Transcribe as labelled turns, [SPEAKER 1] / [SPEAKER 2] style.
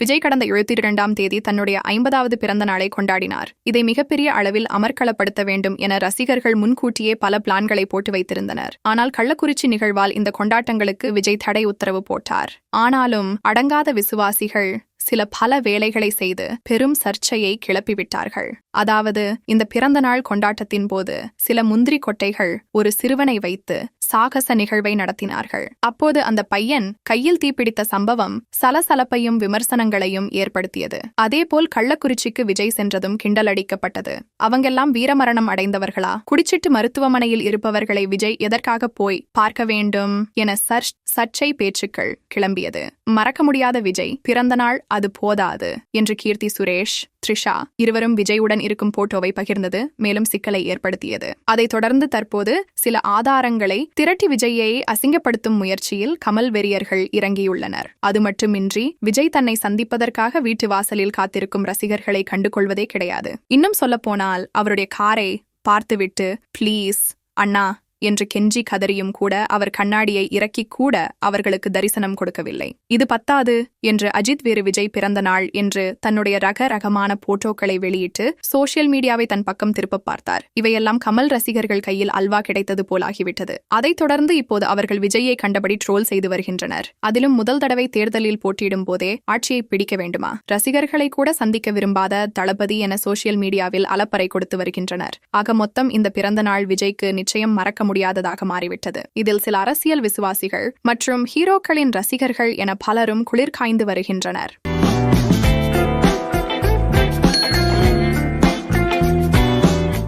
[SPEAKER 1] விஜய் கடந்த இருபத்தி இரண்டாம் தேதி தன்னுடைய ஐம்பதாவது பிறந்த நாளை கொண்டாடினார். இதை மிகப்பெரிய அளவில் அமர்க்களப்படுத்த வேண்டும் என ரசிகர்கள் முன்கூட்டியே பல பிளான்களை போட்டு வைத்திருந்தனர். ஆனால் கள்ளக்குறிச்சி நிகழ்வால் இந்த கொண்டாட்டங்களுக்கு விஜய் தடை உத்தரவு போட்டார். ஆனாலும் அடங்காத விசுவாசிகள் சில பல வேலைகளை செய்து பெரும் சர்ச்சையை கிளப்பிவிட்டார்கள். அதாவது இந்த பிறந்த நாள் கொண்டாட்டத்தின் போது சில முந்திரி கொட்டைகள் ஒரு சிறுவனை வைத்து சாகச நிகழ்வை நடத்தினார்கள். அப்போது அந்த பையன் கையில் தீப்பிடித்த சம்பவம் சலசலப்பையும் விமர்சனங்களையும் ஏற்படுத்தியது. அதேபோல் கள்ளக்குறிச்சிக்கு விஜய் சென்றதும் கிண்டலடிக்கப்பட்டது. அவங்கெல்லாம் வீரமரணம் அடைந்தவர்களா? குடிச்சிட்டு மருத்துவமனையில் இருப்பவர்களை விஜய் எதற்காக போய் பார்க்க வேண்டும் என சர்ச் சர்ச்சை பேச்சுக்கள் கிளம்பியது. மறக்க முடியாத விஜய் பிறந்த நாள் அது போதாது என்று கீர்த்தி சுரேஷ் த்ரிஷா இருவரும் விஜயுடன் இருக்கும் போட்டோவை பகிர்ந்தது மேலும் சிக்கலை ஏற்படுத்தியது. அதைத் தொடர்ந்து தற்போது சில ஆதாரங்களை திரட்டி விஜயை அசிங்கப்படுத்தும் முயற்சியில் கமல் வெறியர்கள் இறங்கியுள்ளனர். அது மட்டுமின்றி விஜய் தன்னை சந்திப்பதற்காக வீட்டு வாசலில் காத்திருக்கும் ரசிகர்களை கண்டுகொள்வதே கிடையாது. இன்னும் சொல்லப்போனால் அவருடைய காரை பார்த்துவிட்டு ப்ளீஸ் அண்ணா என்று கெஞ்சி கதறியும் கூட அவர் கண்ணாடியை இறக்கி கூட அவர்களுக்கு தரிசனம் கொடுக்கவில்லை. இது பத்தாது என்று அஜித் வேறு விஜய் பிறந்த நாள் என்று தன்னுடைய ரக ரகமான போட்டோக்களை வெளியிட்டு சோசியல் மீடியாவை தன் பக்கம் திருப்ப பார்த்தார். இவையெல்லாம் கமல் ரசிகர்கள் கையில் அல்வா கிடைத்தது போலாகிவிட்டது. அதைத் தொடர்ந்து இப்போது அவர்கள் விஜயை கண்டபடி ட்ரோல் செய்து வருகின்றனர். அதிலும் முதல் தடவை தேர்தலில் போட்டியிடும் போதே ஆட்சியை பிடிக்க வேண்டுமா? ரசிகர்களை கூட சந்திக்க விரும்பாத தளபதி என சோசியல் மீடியாவில் அலப்பறை கொடுத்து வருகின்றனர். ஆக மொத்தம் இந்த பிறந்த நாள் விஜய்க்கு நிச்சயம் மறக்க முடியாததாக மாறிவிட்டது. இதில் சில அரசியல் விசுவாசிகள் மற்றும் ஹீரோக்களின் ரசிகர்கள் என பலரும் குளிர்காய்ந்து வருகின்றனர்.